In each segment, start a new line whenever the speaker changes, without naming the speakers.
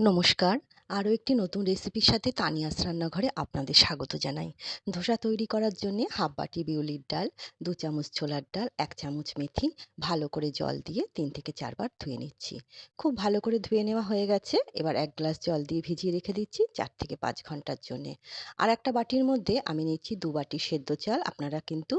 নমস্কার। আরও একটি নতুন রেসিপির সাথে তানিয়াস রান্নাঘরে আপনাদের স্বাগত জানাই। ধোসা তৈরি করার জন্যে হাফ বাটি বিউলির ডাল, দু চামচ ছোলার ডাল, এক চামচ মেথি, ভালো করে জল দিয়ে তিন থেকে চারবার ধুয়ে নিচ্ছি। খুব ভালো করে ধুয়ে নেওয়া হয়ে গেছে, এবার এক গ্লাস জল দিয়ে ভিজিয়ে রেখে দিচ্ছি চার থেকে পাঁচ ঘণ্টার জন্যে। আর একটা বাটির মধ্যে আমি নিচ্ছি দু বাটি সেদ্ধ চাল, আপনারা কিন্তু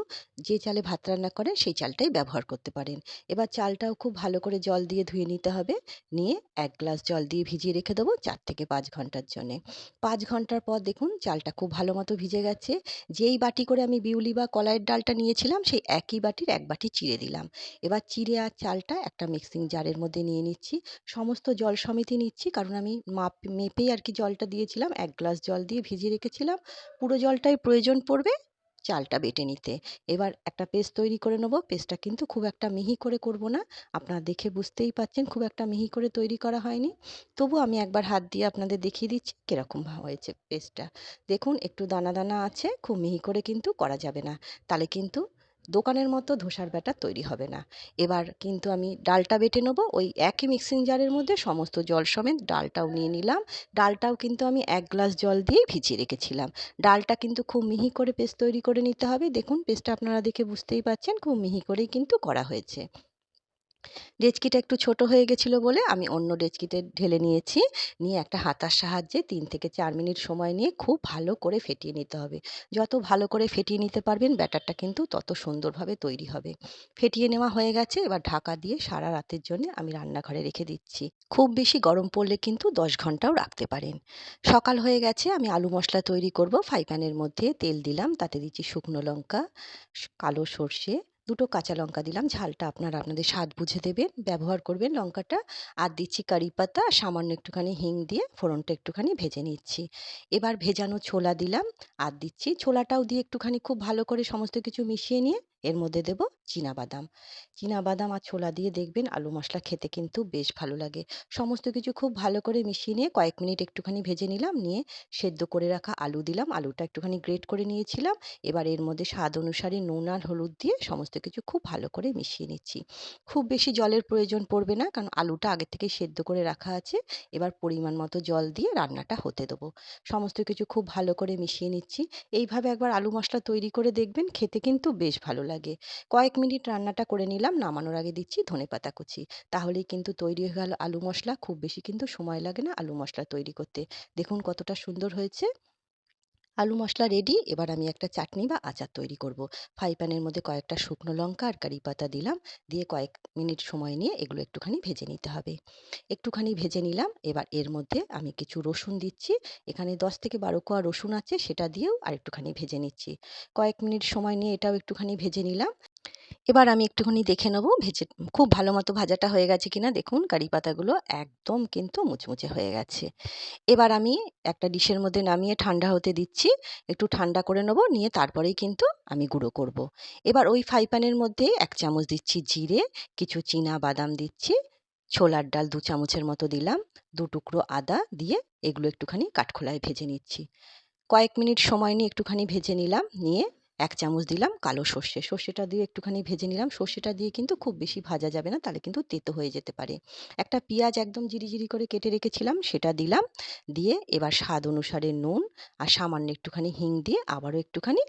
যে চালে ভাত রান্না করেন সেই চালটাই ব্যবহার করতে পারেন। এবার চালটাও খুব ভালো করে জল দিয়ে ধুয়ে নিতে হবে, নিয়ে এক গ্লাস জল দিয়ে ভিজিয়ে রেখে দেবো চার থেকে পাঁচ ঘণ্টার জন্যে। পাঁচ ঘণ্টার পর দেখুন চালটা খুব ভালো মতো ভিজে গেছে। যেই বাটি করে আমি বিউলি বা কলাইয়ের ডালটা নিয়েছিলাম, সেই একই বাটির এক বাটি চিড়ে দিলাম। এবার চিড়ে আর চালটা একটা মিক্সিং জারের মধ্যে নিয়ে নিচ্ছি। সমস্ত জল সমিতি নিচ্ছি, কারণ আমি মাপ, মেপেই আর কি জলটা দিয়েছিলাম। এক গ্লাস জল দিয়ে ভিজিয়ে রেখেছিলাম। পুরো জলটাই প্রয়োজন পড়বে। চালটা বেটে নিতে। এবার একটা পেস্ট তৈরি করে নেব। পেস্টটা কিন্তু খুব একটা মিহি করে করব না। আপনারা দেখে বুঝতেই পাচ্ছেন খুব একটা মিহি করে তৈরি করা হয়নি। তবু আমি একবার হাত দিয়ে আপনাদের দেখিয়ে দিচ্ছি কীরকম হয়েছে পেস্টটা। দেখুন, একটু দানা দানা আছে, খুব মিহি করে কিন্তু করা যাবে না। তাহলে কিন্তু দোকানের মতো ধোসার ব্যাটার তৈরি হবে না। এবার কিন্তু আমি ডালটা বেটে নেব, ওই একই মিক্সিং জারের মধ্যে সমস্ত জল সমেত ডালটাও নিয়ে নিলাম। ডালটাও কিন্তু আমি এক গ্লাস জল দিয়ে ভিজিয়ে রেখেছিলাম। ডালটা কিন্তু খুব মিহি করে পেস্ট তৈরি করে নিতে হবে। দেখুন, পেস্টটা আপনারা দেখে বুঝতেই পারছেন, খুব মিহি করেই কিন্তু করা হয়েছে। ডেচকিটা একটু ছোট হয়ে গেছিল বলে আমি অন্য ডেচকিতে ঢেলে নিয়েছি। নিয়ে একটা হাতার সাহায্যে তিন থেকে চার মিনিট সময় নিয়ে খুব ভালো করে ফেটিয়ে নিতে হবে। যত ভালো করে ফেটিয়ে নিতে পারবেন, ব্যাটারটা কিন্তু তত সুন্দরভাবে তৈরি হবে। ফেটিয়ে নেওয়া হয়ে গেছে, এবার ঢাকা দিয়ে সারা রাতের জন্য আমি রান্নাঘরে রেখে দিচ্ছি। খুব বেশি গরম পড়লে কিন্তু দশ ঘন্টাও রাখতে পারেন। সকাল হয়ে গেছে, আমি আলু মশলা তৈরি করব। ফ্রাই প্যানের মধ্যে তেল দিলাম, তাতে দিচ্ছি শুকনো লঙ্কা কালো সর্ষে দুটো কাঁচা লঙ্কা দিলাম। ঝালটা আপনারা আপনাদের স্বাদ বুঝে দেবেন ব্যবহার করবেন লঙ্কাটা। আর দিচ্ছি কারি পাতা, সামান্য একটুখানি হিং দিয়ে ফোড়নটা একটুখানি ভেজে নিচ্ছি। এবার ভেজানো ছোলা দিলাম। আর দিচ্ছি ছোলাটাও দিয়ে একটুখানি খুব ভালো করে সমস্ত কিছু মিশিয়ে নিয়ে এর মধ্যে দেবো বাদাম বাদাম আর ছোলা দিয়ে দেখবেন আলু মশলা খেতে কিন্তু বেশ ভালো লাগে। সমস্ত কিছু খুব ভালো করে মিশিয়ে নিয়ে কয়েক মিনিট একটুখানি ভেজে নিলাম, নিয়ে সেদ্ধ করে রাখা আলু দিলাম। আলুটা একটুখানি গ্রেট করে নিয়েছিলাম। এবার এর মধ্যে স্বাদ অনুসারে নুন আর হলুদ দিয়ে সমস্ত কিছু খুব ভালো করে মিশিয়ে নিচ্ছি। খুব বেশি জলের প্রয়োজন পড়বে না, কারণ আলুটা আগে থেকে সেদ্ধ করে রাখা আছে। এবার পরিমাণ মতো জল দিয়ে রান্নাটা হতে দেবো। সমস্ত কিছু খুব ভালো করে মিশিয়ে নিচ্ছি। এইভাবে একবার আলু মশলা তৈরি করে দেখবেন খেতে কিন্তু বেশ ভালো লাগে কয়েক মিনিট রান্নাটা করে নিলাম, নামানোর আগে দিচ্ছি ধনে পাতা কুচি। তাহলেই কিন্তু তৈরি হয়ে গেল আলু মশলা। খুব বেশি কিন্তু সময় লাগে না আলু মশলা তৈরি করতে। দেখুন কতটা সুন্দর হয়েছে। আলু মশলা রেডি এবার আমি একটা চাটনি বা আচার তৈরি করব। ফ্রাই প্যানের মধ্যে কয়েকটা শুকনো লঙ্কা আর কারি পাতা দিলাম, দিয়ে কয়েক মিনিট সময় নিয়ে এগুলো একটুখানি ভেজে নিতে হবে। একটুখানি ভেজে নিলাম, এবার এর মধ্যে আমি কিছু রসুন দিচ্ছি। এখানে দশ থেকে বারো কোয়া রসুন আছে, সেটা দিয়েও আর একটুখানি ভেজে নিচ্ছি। কয়েক মিনিট সময় নিয়ে এটাও একটুখানি ভেজে নিলাম। এবার আমি একটুখানি দেখে নেব ভেজে, খুব ভালো মতো ভাজাটা হয়ে গেছে কিনা। দেখুন, কারি পাতাগুলো একদম কিন্তু মুচমুচে হয়ে গেছে। এবার আমি একটা ডিশের মধ্যে নামিয়ে ঠান্ডা হতে দিচ্ছি। একটু ঠান্ডা করে নেব, নিয়ে তারপরেই কিন্তু আমি গুঁড়ো করব। এবার ওই ফ্রাই প্যানের মধ্যে এক চামচ দিচ্ছি জিরে, কিছু চীনা বাদাম দিচ্ছি, ছোলার ডাল দু চামচের মতো দিলাম, দু টুকরো আদা দিয়ে এগুলো একটুখানি কাঠখোলায় ভেজে নিচ্ছি। কয়েক মিনিট সময় নিয়ে একটুখানি ভেজে নিলাম, নিয়ে এক চামচ দিলাম কালো সর্ষে। সর্ষেটা দিয়ে একটুখানি ভেজে নিলাম। সর্ষেটা দিয়ে কিন্তু খুব বেশি ভাজা যাবে না, তাহলে কিন্তু তেতো হয়ে যেতে পারে। একটা পেঁয়াজ একদম জিরি করে কেটে রেখেছিলাম, সেটা দিলাম। দিয়ে এবার স্বাদ অনুসারে নুন আর সামান্য একটুখানি হিং দিয়ে আবারও একটুখানি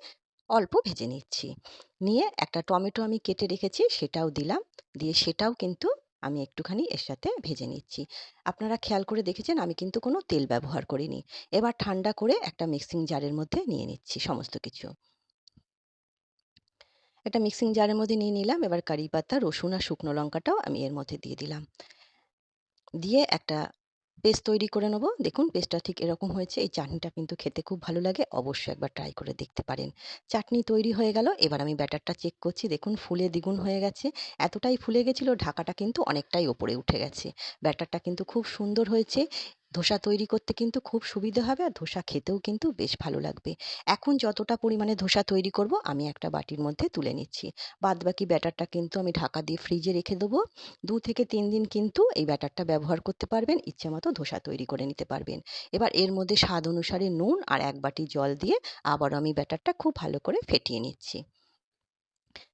অল্প ভেজে নিচ্ছি। নিয়ে একটা টমেটো আমি কেটে রেখেছি, সেটাও দিলাম। দিয়ে সেটাও কিন্তু আমি একটুখানি এর সাথে ভেজে নিচ্ছি। আপনারা খেয়াল করে দেখেছেন, আমি কিন্তু কোনো তেল ব্যবহার করিনি। এবার ঠান্ডা করে একটা মিক্সিং জারের মধ্যে নিয়ে নিচ্ছি সমস্ত কিছু। একটা মিক্সিং জারের মধ্যে নিয়ে নিলাম। এবার কারি পাতা, রসুন আর শুকনো লঙ্কাটাও আমি এর মধ্যে দিয়ে দিলাম। দিয়ে একটা পেস্ট তৈরি করে নেব। দেখুন পেস্টটা ঠিক এরকম হয়েছে। এই চাটনিটা কিন্তু খেতে খুব ভালো লাগে। অবশ্যই একবার ট্রাই করে দেখতে পারেন। চাটনি তৈরি হয়ে গেল। এবার আমি ব্যাটারটা চেক করছি। দেখুন ফুলে দ্বিগুণ হয়ে গেছে। এতটাই ফুলে গেছিল, ঢাকাটা কিন্তু অনেকটাই ওপরে উঠে গেছে। ব্যাটারটা কিন্তু খুব সুন্দর হয়েছে। ধোসা তৈরি করতে কিন্তু খুব সুবিধে হবে আর ধোসা খেতেও কিন্তু বেশ ভালো লাগবে। এখন যতটা পরিমাণে ধোসা তৈরি করব আমি একটা বাটির মধ্যে তুলে নিচ্ছি। বাদবাকি ব্যাটারটা কিন্তু আমি ঢাকা দিয়ে ফ্রিজে রেখে দেবো। দু থেকে তিন দিন কিন্তু এই ব্যাটারটা ব্যবহার করতে পারবেন, ইচ্ছে মতো ধোসা তৈরি করে নিতে পারবেন। এবার এর মধ্যে স্বাদ অনুসারে নুন আর এক বাটি জল দিয়ে আবারও আমি ব্যাটারটা খুব ভালো করে ফেটিয়ে নিচ্ছি।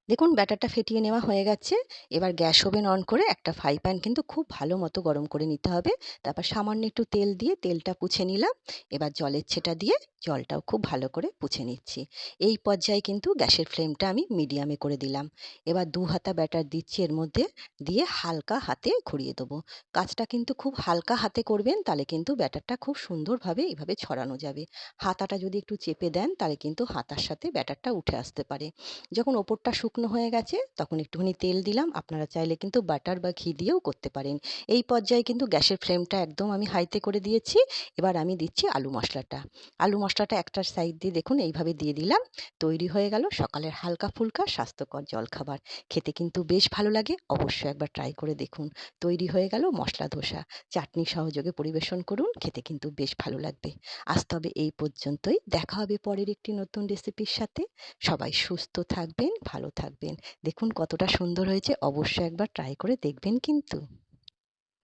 দেখুন, ব্যাটারটা ফেটিয়ে নেওয়া হয়ে গেছে। এবার গ্যাস ওভেন অন করে একটা ফ্রাই প্যান কিন্তু খুব ভালো মতো গরম করে নিতে হবে। তারপর সামান্য একটু তেল দিয়ে তেলটা পুছে নিলাম। এবার জলের ছেটা দিয়ে জলটাও খুব ভালো করে পুছে নিচ্ছি। এই পর্যায়ে কিন্তু গ্যাসের ফ্লেমটা আমি মিডিয়ামে করে দিলাম। এবার দু হাতা ব্যাটার দিচ্ছি এর মধ্যে, দিয়ে হালকা হাতে ঘুরিয়ে দেবো। কাজটা কিন্তু খুব হালকা হাতে করবেন, তাহলে কিন্তু ব্যাটারটা খুব সুন্দরভাবে এভাবে ছড়ানো যাবে। হাতাটা যদি একটু চেপে দেন, তাহলে কিন্তু হাতার সাথে ব্যাটারটা উঠে আসতে পারে। যখন ওপরটা শুকনো হয়ে গেছে, তখন একটুখানি তেল দিলাম। আপনারা চাইলে কিন্তু বাটার বা ঘি দিয়েও করতে পারেন। এই পর্যায়ে কিন্তু গ্যাসের ফ্লেমটা একদম আমি হাইতে করে দিয়েছি। এবার আমি দিচ্ছি আলু মশলাটা। আলু মশলাটা একটা সাইড দিয়ে দেখুন, এইভাবে দিয়ে দিলাম। তৈরি হয়ে গেল সকালের হালকা ফুলকা স্বাস্থ্যকর জলখাবার। খেতে কিন্তু বেশ ভালো লাগে, অবশ্যই একবার ট্রাই করে দেখুন। তৈরি হয়ে গেল মশলা ধোসা। চাটনি সহযোগে পরিবেশন করুন, খেতে কিন্তু বেশ ভালো লাগবে। আজ তবে এই পর্যন্তই। দেখা হবে পরের একটি নতুন রেসিপির সাথে। সবাই সুস্থ থাকবেন, ভালো থাকবেন। দেখুন কতটা সুন্দর হয়েছে, অবশ্যই একবার ট্রাই করে দেখবেন কিন্তু।